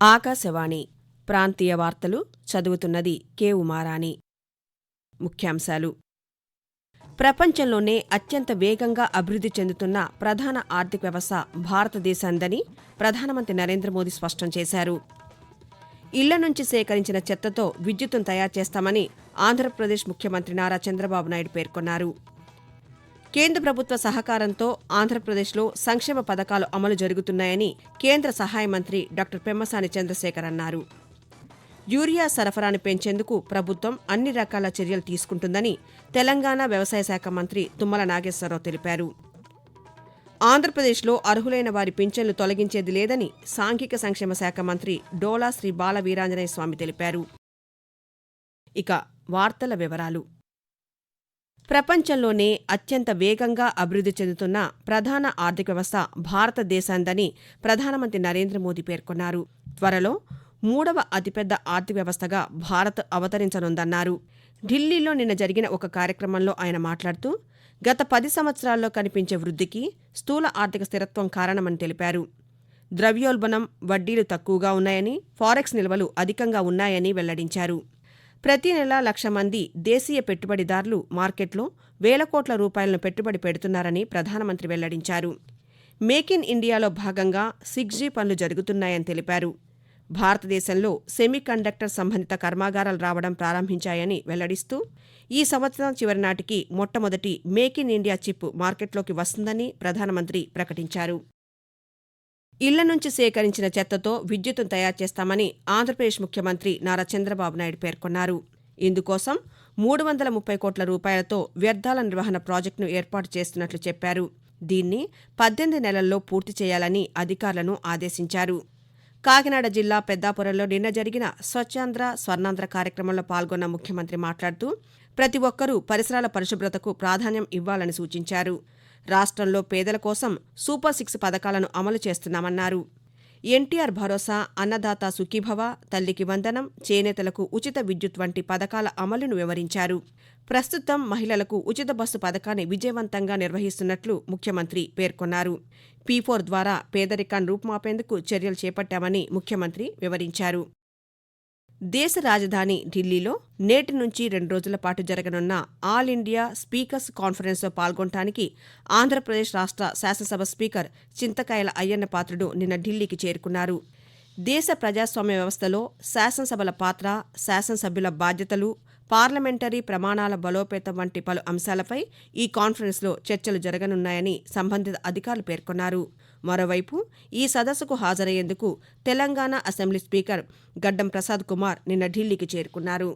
ఆకాశవాణి ప్రాంతీయ వార్తలు చదువుతున్నది కే ఉమారాణి. ముఖ్యాంశాలు. ప్రపంచంలోనే అత్యంత వేగంగా అభివృద్ధి చెందుతున్న ప్రధాన ఆర్థిక వ్యవస్థ భారతదేశందని ప్రధానమంత్రి నరేంద్ర మోదీ స్పష్టం చేశారు. ఇళ్ళ నుంచి సేకరించిన చెత్తతో విద్యుత్తును తయారు చేస్తామని ఆంధ్రప్రదేశ్ ముఖ్యమంత్రి నారా చంద్రబాబు నాయుడు పేర్కొన్నారు. కేంద్ర ప్రభుత్వ సహకారంతో ఆంధ్రప్రదేశ్లో సంక్షేమ పథకాలు అమలు జరుగుతున్నాయని కేంద్ర సహాయ మంత్రి డాక్టర్ పెమ్మసాని చంద్రశేఖర్ అన్నారు. యూరియా సరఫరాను పెంచేందుకు ప్రభుత్వం అన్ని రకాల చర్యలు తీసుకుంటుందని తెలంగాణ వ్యవసాయ శాఖ మంత్రి తుమ్మల నాగేశ్వరరావు తెలిపారు. ఆంధ్రప్రదేశ్లో అర్హులైన వారి పింఛన్లు తొలగించేది లేదని సాంఘిక సంక్షేమ శాఖ మంత్రి డోలా శ్రీ బాల వీరాంజనేయ స్వామి తెలిపారు. ఇక వార్తల వివరాలు. ప్రపంచంలోనే అత్యంత వేగంగా అభివృద్ధి చెందుతున్న ప్రధాన ఆర్థిక వ్యవస్థ భారతదేశందని ప్రధానమంత్రి నరేంద్ర మోదీ పేర్కొన్నారు. త్వరలో మూడవ అతిపెద్ద ఆర్థిక వ్యవస్థగా భారత్ అవతరించనుందన్నారు. ఢిల్లీలో నిన్న జరిగిన ఒక కార్యక్రమంలో ఆయన మాట్లాడుతూ గత పది సంవత్సరాల్లో కనిపించే వృద్ధికి స్థూల ఆర్థిక స్థిరత్వం కారణమని తెలిపారు. ద్రవ్యోల్బణం వడ్డీలు తక్కువగా ఉన్నాయని ఫారెక్స్ నిల్వలు అధికంగా ఉన్నాయని వెల్లడించారు. ప్రతి నెల లక్ష మంది దేశీయ పెట్టుబడిదారులు మార్కెట్లో వేల కోట్ల రూపాయలను పెట్టుబడి పెడుతున్నారని ప్రధానమంత్రి వెల్లడించారు. మేక్ ఇన్ ఇండియాలో భాగంగా సిక్స్ జీ పనులు జరుగుతున్నాయని తెలిపారు. భారతదేశంలో సెమీ కండక్టర్ సంబంధిత కర్మాగారాలు రావడం ప్రారంభించాయని వెల్లడిస్తూ ఈ సంవత్సరం చివరి నాటికి మొట్టమొదటి మేక్ ఇన్ ఇండియా చిప్ మార్కెట్లోకి వస్తుందని ప్రధానమంత్రి ప్రకటించారు. ఇళ్ళ నుంచి సేకరించిన చెత్తతో విద్యుత్తును తయారు చేస్తామని ఆంధ్రప్రదేశ్ ముఖ్యమంత్రి నారా చంద్రబాబు నాయుడు పేర్కొన్నారు. ఇందుకోసం మూడు వందల ముప్పై కోట్ల రూపాయలతో వ్యర్థాల నిర్వహణ ప్రాజెక్టును ఏర్పాటు చేస్తున్నట్లు చెప్పారు. దీన్ని పద్దెనిమిది నెలల్లో పూర్తి చేయాలని అధికారులను ఆదేశించారు. కాకినాడ జిల్లా పెద్దాపురంలో నిన్న జరిగిన స్వచ్ఛాంధ్ర స్వర్ణాంధ్ర కార్యక్రమంలో పాల్గొన్న ముఖ్యమంత్రి మాట్లాడుతూ ప్రతి ఒక్కరూ పరిసరాల పరిశుభ్రతకు ప్రాధాన్యం ఇవ్వాలని సూచించారు. రాష్ట్రంలో పేదల కోసం సూపర్ సిక్స్ పథకాలను అమలు చేస్తున్నామన్నారు. ఎన్టీఆర్ భరోసా అన్నదాత సుఖీభవ తల్లికి వందనం చేనేతలకు ఉచిత విద్యుత్ వంటి పథకాల అమలును వివరించారు. ప్రస్తుతం మహిళలకు ఉచిత బస్సు పథకాన్ని విజయవంతంగా నిర్వహిస్తున్నట్లు ముఖ్యమంత్రి పేర్కొన్నారు. పీ4 ద్వారా పేదరికాన్ని రూపుమాపేందుకు చర్యలు చేపట్టామని ముఖ్యమంత్రి వివరించారు. దేశ రాజధాని ఢిల్లీలో నేటి నుంచి రెండు రోజుల పాటు జరగనున్న ఆల్ ఇండియా స్పీకర్స్ కాన్ఫరెన్స్లో పాల్గొనడానికి ఆంధ్రప్రదేశ్ రాష్ట్ర శాసనసభ స్పీకర్ చింతకాయల అయ్యన్న పాత్రుడు నిన్న ఢిల్లీకి చేరుకున్నారు. దేశ ప్రజాస్వామ్య వ్యవస్థలో శాసనసభల పాత్ర శాసనసభ్యుల బాధ్యతలు పార్లమెంటరీ ప్రమాణాల బలోపేతం వంటి పలు అంశాలపై ఈ కాన్ఫరెన్స్లో చర్చలు జరగనున్నాయని సంబంధిత అధికారులు పేర్కొన్నారు. మరోవైపు ఈ సదస్సుకు హాజరయ్యేందుకు తెలంగాణ అసెంబ్లీ స్పీకర్ గడ్డం ప్రసాద్ కుమార్ నిన్న ఢిల్లీకి చేరుకున్నారు.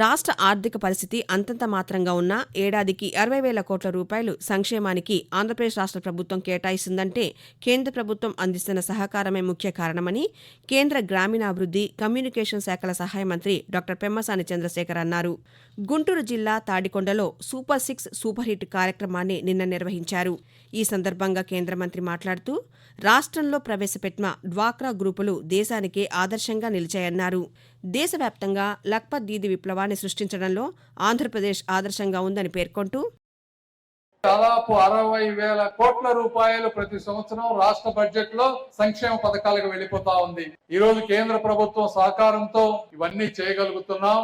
రాష్ట్ర ఆర్థిక పరిస్థితి అంతంత మాత్రంగా ఉన్న ఏడాదికి అరవై వేల కోట్ల రూపాయలు సంక్షేమానికి ఆంధ్రప్రదేశ్ రాష్ట్ర ప్రభుత్వం కేటాయిస్తుందంటే కేంద్ర ప్రభుత్వం అందిస్తున్న సహకారమే ముఖ్య కారణమని కేంద్ర గ్రామీణాభివృద్ధి కమ్యూనికేషన్ శాఖల సహాయ మంత్రి డాక్టర్ పెమ్మసాని చంద్రశేఖర్ అన్నారు. గుంటూరు జిల్లా తాడికొండలో సూపర్ సిక్స్ సూపర్ హిట్ కార్యక్రమాన్ని నిన్న నిర్వహించారు. ఈ సందర్భంగా కేంద్ర మంత్రి మాట్లాడుతూ రాష్ట్రంలో ప్రవేశపెట్టిన డ్వాక్రా గ్రూపులు దేశానికే ఆదర్శంగా నిలిచాయన్నారు. దేశవ్యాప్తంగా లక్పత్ దీది విప్లవాన్ని సృష్టించడంలో ఆంధ్రప్రదేశ్ ఆదర్శంగా ఉందని పేర్కొంటూ దాదాపు అరవై వేల కోట్ల రూపాయలు ప్రతి సంవత్సరం రాష్ట్ర బడ్జెట్లో సంక్షేమ పథకాలకు వెళ్ళిపోతా ఉంది. ఈ రోజు కేంద్ర ప్రభుత్వం సహకారంతో ఇవన్నీ చేయగలుగుతున్నాం.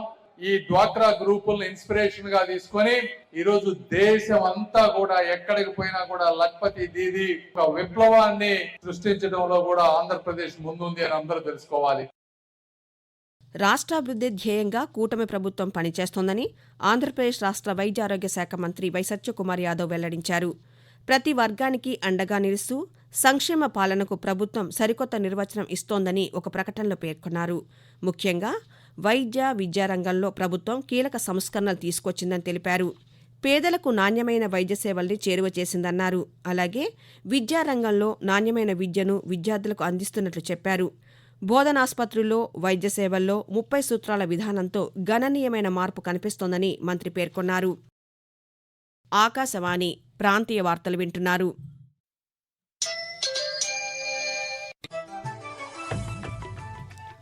ఈ డ్వాక్రా గ్రూపులను ఇన్స్పిరేషన్గా తీసుకొని ఈ రోజు దేశం అంతా కూడా ఎక్కడికి పోయినా కూడా లక్పతి దీది ఒక విప్లవాన్ని సృష్టించడంలో కూడా ఆంధ్రప్రదేశ్ ముందుంది అని అందరూ తెలుసుకోవాలి. రాష్ట్రాభివృద్ధి ధ్యేయంగా కూటమి ప్రభుత్వం పనిచేస్తోందని ఆంధ్రప్రదేశ్ రాష్ట్ర వైద్య ఆరోగ్య శాఖ మంత్రి వై సత్యకుమార్ యాదవ్ వెల్లడించారు. ప్రతి వర్గానికి అండగా నిలుస్తూ సంక్షేమ పాలనకు ప్రభుత్వం సరికొత్త నిర్వచనం ఇస్తోందని ఒక ప్రకటనలో పేర్కొన్నారు. ముఖ్యంగా వైద్య విద్యారంగంలో ప్రభుత్వం కీలక సంస్కరణలు తీసుకొచ్చిందని తెలిపారు. పేదలకు నాణ్యమైన వైద్య సేవల్ని చేరువ చేసిందన్నారు. అలాగే విద్యారంగంలో నాణ్యమైన విద్యను విద్యార్థులకు అందిస్తున్నట్లు చెప్పారు. బోధనాసుపత్రుల్లో వైద్య సేవల్లో ముప్పై సూత్రాల విధానంతో గణనీయమైన మార్పు కనిపిస్తోందని మంత్రి పేర్కొన్నారు. ఆకాశవాణి ప్రాంతీయ వార్తలు వింటున్నారు.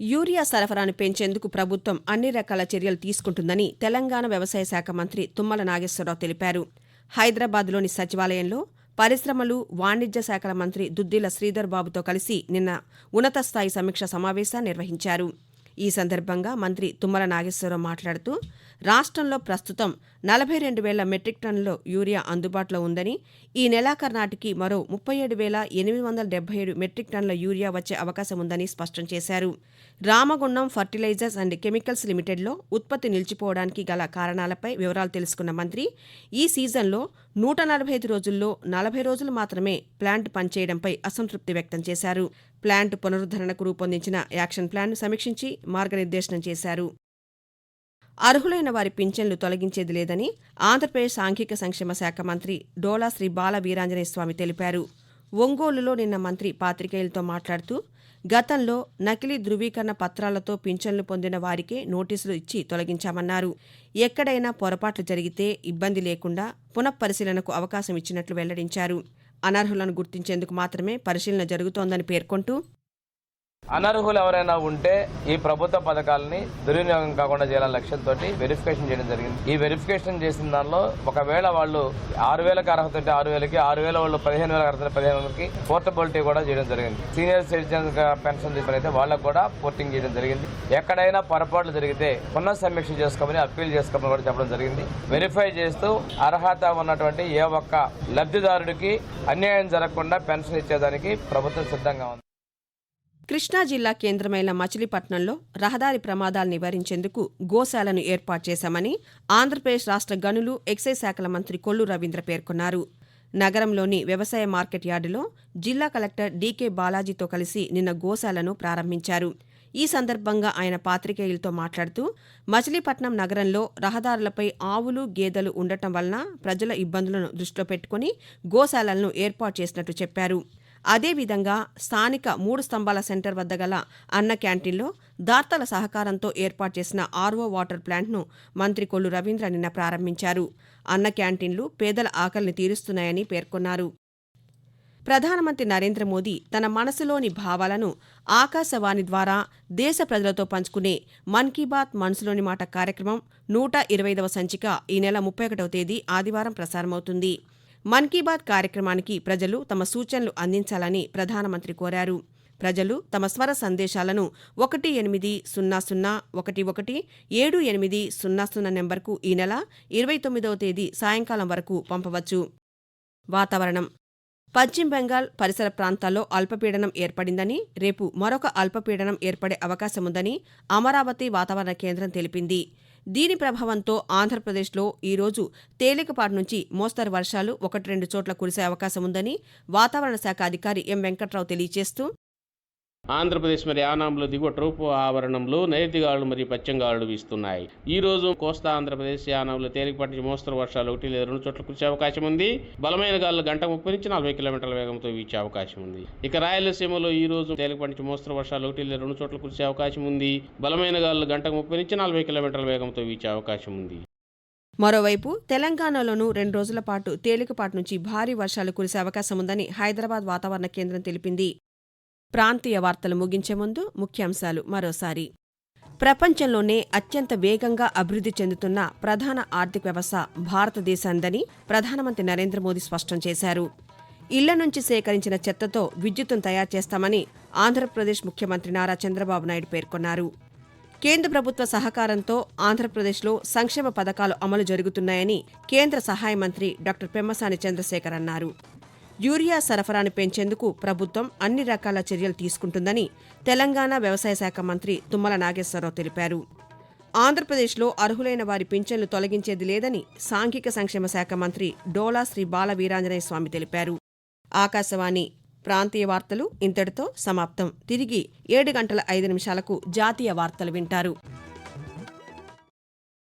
యూరియా సరఫరాను పెంచేందుకు ప్రభుత్వం అన్ని రకాల చర్యలు తీసుకుంటుందని తెలంగాణ వ్యవసాయ శాఖ మంత్రి తుమ్మల నాగేశ్వరరావు తెలిపారు. హైదరాబాద్లోని సచివాలయంలో పరిశ్రమలు వాణిజ్య శాఖల మంత్రి దుద్దిల శ్రీధర్ బాబుతో కలిసి నిన్న ఉన్నతస్థాయి సమీక్ష సమావేశాన్ని నిర్వహించారు. ఈ సందర్భంగా మంత్రి తుమ్మల నాగేశ్వరరావు మాట్లాడుతూ రాష్ట్రంలో ప్రస్తుతం నలభై రెండు వేల మెట్రిక్ టన్నుల యూరియా అందుబాటులో ఉందని ఈ నెలాఖరు నాటికి మరో ముప్పై ఏడు వేల ఎనిమిది వందల డెబ్బై ఏడు మెట్రిక్ టన్నుల యూరియా వచ్చే అవకాశం ఉందని స్పష్టం చేశారు. రామగుండం ఫర్టిలైజర్స్ అండ్ కెమికల్స్ లిమిటెడ్లో ఉత్పత్తి నిలిచిపోవడానికి గల కారణాలపై వివరాలు తెలుసుకున్న మంత్రి ఈ సీజన్లో నూట నలభై ఐదు రోజుల్లో నలభై రోజులు మాత్రమే ప్లాంట్ పనిచేయడంపై అసంతృప్తి వ్యక్తం చేశారు. ప్లాంట్ పునరుద్ధరణకు రూపొందించిన యాక్షన్ ప్లాన్ను సమీక్షించి మార్గనిర్దేశనం చేశారు. అర్హులైన వారి పింఛన్లు తొలగించేది లేదని ఆంధ్రప్రదేశ్ సాంఘిక సంక్షేమ శాఖ మంత్రి డోలా శ్రీ బాల వీరాంజనేయ స్వామి తెలిపారు. ఒంగోలులో నిన్న మంత్రి పాత్రికేయులతో మాట్లాడుతూ గతంలో నకిలీ ధృవీకరణ పత్రాలతో పింఛన్లు పొందిన వారికే నోటీసులు ఇచ్చి తొలగించామన్నారు. ఎక్కడైనా పొరపాట్లు జరిగితే ఇబ్బంది లేకుండా పునఃపరిశీలనకు అవకాశం ఇచ్చినట్లు వెల్లడించారు. అనర్హులను గుర్తించేందుకు మాత్రమే పరిశీలన జరుగుతోందని పేర్కొంటూ అనర్హులు ఎవరైనా ఉంటే ఈ ప్రభుత్వ పథకాలని దుర్వినియోగం కాకుండా చేయాలనే లక్ష్యంతో వెరిఫికేషన్ చేయడం జరిగింది. ఈ వెరిఫికేషన్ చేసిన దానిలో ఒకవేళ వాళ్ళు ఆరు వేలకు అర్హత ఉంటే ఆరు వేలకి ఆరు వేల వాళ్ళు పదిహేను వేలకు అర్హత పదిహేను వేలకి పోర్టబిలిటీ కూడా చేయడం జరిగింది. సీనియర్ సిటిజన్స్ పెన్షన్ తీసుకుని వాళ్ళకు కూడా పోర్టింగ్ చేయడం జరిగింది. ఎక్కడైనా పొరపాట్లు జరిగితే పునః సమీక్ష చేసుకోమని అప్పీల్ చేసుకోమని కూడా చెప్పడం జరిగింది. వెరిఫై చేస్తూ అర్హత ఉన్నటువంటి ఏ ఒక్క లబ్ధిదారుడికి అన్యాయం జరగకుండా పెన్షన్ ఇచ్చేదానికి ప్రభుత్వం సిద్ధంగా ఉంది. కృష్ణా జిల్లా కేంద్రమైన మచిలీపట్నంలో రహదారి ప్రమాదాలు నివారించేందుకు గోశాలను ఏర్పాటు చేశామని ఆంధ్రప్రదేశ్ రాష్ట్ర గనులు ఎక్సైజ్ శాఖల మంత్రి కొల్లు రవీంద్ర పేర్కొన్నారు. నగరంలోని వ్యవసాయ మార్కెట్ యార్డులో జిల్లా కలెక్టర్ డీకే బాలాజీతో కలిసి నిన్న గోశాలను ప్రారంభించారు. ఈ సందర్భంగా ఆయన పాత్రికేయులతో మాట్లాడుతూ మచిలీపట్నం నగరంలో రహదారులపై ఆవులు గేదెలు ఉండటం వలన ప్రజల ఇబ్బందులను దృష్టిలో పెట్టుకుని గోశాలలను ఏర్పాటు చేసినట్టు చెప్పారు. అదేవిధంగా స్థానిక మూడు స్తంభాల సెంటర్ వద్ద గల అన్న క్యాంటీన్లో దాతల సహకారంతో ఏర్పాటు చేసిన ఆర్వో వాటర్ ప్లాంట్ను మంత్రి కొల్లు రవీంద్ర నిన్న ప్రారంభించారు. అన్న క్యాంటీన్లు పేదల ఆకలిని తీరుస్తున్నాయని పేర్కొన్నారు. ప్రధానమంత్రి నరేంద్ర మోదీ తన మనసులోని భావాలను ఆకాశవాణి ద్వారా దేశ ప్రజలతో పంచుకునే మన్ కీ బాత్ మనసులోని మాట కార్యక్రమం నూట ఇరవైదవ సంచిక ఈ నెల ముప్పై ఒకటవ తేదీ ఆదివారం ప్రసారమవుతుంది. మన్ కీ బాత్ కార్యక్రమానికి ప్రజలు తమ సూచనలు అందించాలని ప్రధానమంత్రి కోరారు. ప్రజలు తమ స్వర సందేశాలను ఒకటి ఎనిమిది సున్నా సున్నా ఒకటి ఒకటి ఏడు ఎనిమిది సున్నా సున్నా నెంబర్కు ఈ నెల ఇరవై తొమ్మిదవ తేదీ సాయంకాలం వరకు పంపవచ్చు. వాతావరణం. పశ్చిమ బెంగాల్ పరిసర ప్రాంతాల్లో అల్పపీడనం ఏర్పడిందని రేపు మరొక అల్పపీడనం ఏర్పడే అవకాశముందని అమరావతి వాతావరణ కేంద్రం తెలిపింది. దీని ప్రభావంతో ఆంధ్రప్రదేశ్లో ఈరోజు తేలికపాటి నుంచి మోస్తరు వర్షాలు ఒకటి రెండు చోట్ల కురిసే అవకాశం ఉందని వాతావరణ శాఖ అధికారి ఎం వెంకట్రావు తెలియజేస్తూ ఆంధ్రప్రదేశ్ మరి యానాంలో దిగువ ట్రోపు ఆవరణంలో నైరుతిగాలు మరియు పశ్చిమగాలు వీస్తున్నాయి. ఈ రోజు కోస్తా ఆంధ్రప్రదేశ్ యానాంలో తేలికపాటి నుంచి మోస్తరు వర్షాలు ఒకటి లేదా రెండు చోట్ల కురిసే అవకాశం ఉంది. బలమైన గాలు గంట ముప్పై నుంచి నలభై కిలోమీటర్ల వేగంతో వీచే అవకాశం ఉంది. ఇక రాయలసీమలో ఈ రోజు తేలికపాటి నుంచి మోస్తరు వర్షాలు ఒకటి లేదా రెండు చోట్ల కురిసే అవకాశం ఉంది. బలమైన గాలు గంట ముప్పై నుంచి నలభై కిలోమీటర్ల వేగంతో వీచే అవకాశం ఉంది. మరోవైపు తెలంగాణలోనూ రెండు రోజుల పాటు తేలికపాటి నుంచి భారీ వర్షాలు కురిసే అవకాశం ఉందని హైదరాబాద్ వాతావరణ కేంద్రం తెలిపింది. ప్రాంతీయ వార్తలు ముగించే ముందు ముఖ్యాంశాలు మరోసారి. ప్రపంచంలోనే అత్యంత వేగంగా అభివృద్ధి చెందుతున్న ప్రధాన ఆర్థిక వ్యవస్థ భారతదేశందని ప్రధానమంత్రి నరేంద్ర మోదీ స్పష్టం చేశారు. ఇళ్ళ నుంచి సేకరించిన చెత్తతో విద్యుత్తును తయారు చేస్తామని ఆంధ్రప్రదేశ్ ముఖ్యమంత్రి నారా చంద్రబాబు నాయుడు పేర్కొన్నారు. కేంద్ర ప్రభుత్వ సహకారంతో ఆంధ్రప్రదేశ్లో సంక్షేమ పథకాలు అమలు జరుగుతున్నాయని కేంద్ర సహాయ మంత్రి డాక్టర్ పెమ్మసాని చంద్రశేఖర్ అన్నారు. యూరియా సరఫరాను పెంచేందుకు ప్రభుత్వం అన్ని రకాల చర్యలు తీసుకుంటుందని తెలంగాణ వ్యవసాయ శాఖ మంత్రి తుమ్మల నాగేశ్వరరావు తెలిపారు. ఆంధ్రప్రదేశ్లో అర్హులైన వారి పింఛన్లు తొలగించేది లేదని సాంఘిక సంక్షేమ శాఖ మంత్రి డోలా శ్రీ బాల వీరాంజనేయ స్వామి తెలిపారు. ఆకాశవాణి ప్రాంతీయ వార్తలు ఇంతటితో సమాప్తం. తిరిగి ఏడు గంటల ఐదు నిమిషాలకు జాతీయ వార్తలు వింటారు.